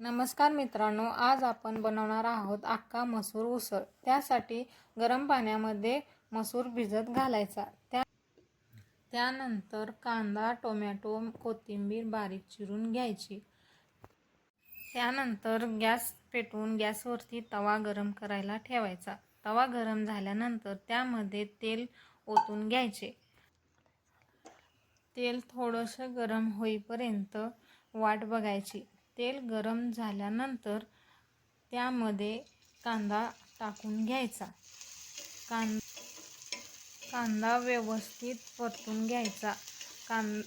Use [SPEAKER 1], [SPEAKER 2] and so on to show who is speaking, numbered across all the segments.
[SPEAKER 1] नमस्कार मित्रांनो आज आपण बनवणार आहोत अख्खा मसूर उसळ. त्यासाठी गरम पाण्यामध्ये मसूर भिजत घालायचा. त्या त्यानंतर कांदा टोमॅटो कोथिंबीर बारीक चिरून घ्यायची. त्यानंतर गॅस पेटवून गॅसवरती तवा गरम करायला ठेवायचा. तवा गरम झाल्यानंतर त्यामध्ये तेल ओतून घ्यायचे. तेल थोडंसं गरम होईपर्यंत वाट बघायची. तेल गरम झाल्यानंतर त्यामध्ये कांदा टाकून घ्यायचा. कां कांदा व्यवस्थित परतून घ्यायचा. कां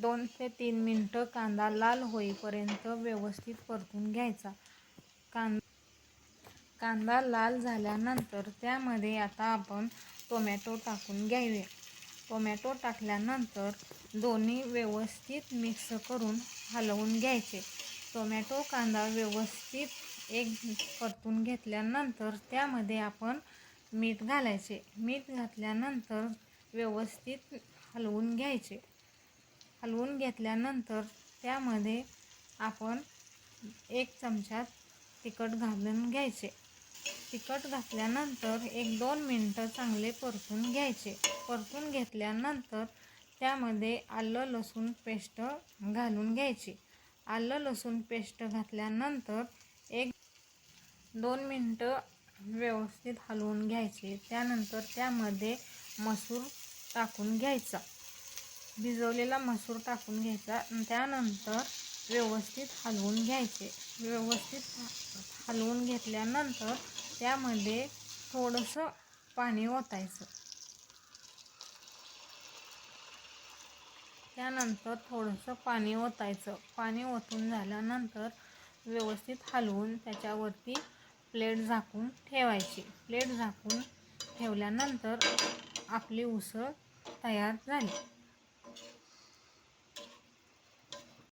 [SPEAKER 1] दोन ते तीन मिनटं कांदा लाल होईपर्यंत व्यवस्थित परतून घ्यायचा. कां कांदा लाल झाल्यानंतर त्यामध्ये आता आपण टोमॅटो टाकून घ्यावे. टोमॅटो टाकल्यानंतर दोन्ही व्यवस्थित मिक्स करून हलवून घ्यायचे. टोमॅटो कांदा व्यवस्थित एक परतून घेतल्यानंतर त्यामध्ये आपण मीठ घालायचे. मीठ घातल्यानंतर व्यवस्थित हलवून घ्यायचे. हलवून घेतल्यानंतर त्यामध्ये आपण एक चमचा तिखट घालून घ्यायचे. तिखट घातल्यानंतर एक दोन मिनटं चांगले परतून घ्यायचे. परतून घेतल्यानंतर त्यामध्ये आलं लसूण पेस्ट घालून घ्यायची. आलं लसूण पेस्ट घातल्यानंतर एक दोन मिनटं व्यवस्थित हलवून घ्यायचे. त्यानंतर त्यामध्ये मसूर टाकून घ्यायचा. भिजवलेला मसूर टाकून घ्यायचा. त्यानंतर व्यवस्थित हलवून घ्यायचे. व्यवस्थित हलवून घेतल्यानंतर त्यामध्ये थोडंसं पाणी ओतायचं. त्यानंतर थोडंसं पाणी ओतायचं. पाणी ओतून झाल्यानंतर व्यवस्थित हलवून त्याच्यावरती प्लेट झाकून ठेवायची. प्लेट झाकून ठेवल्यानंतर आपली उसळ तयार झाली.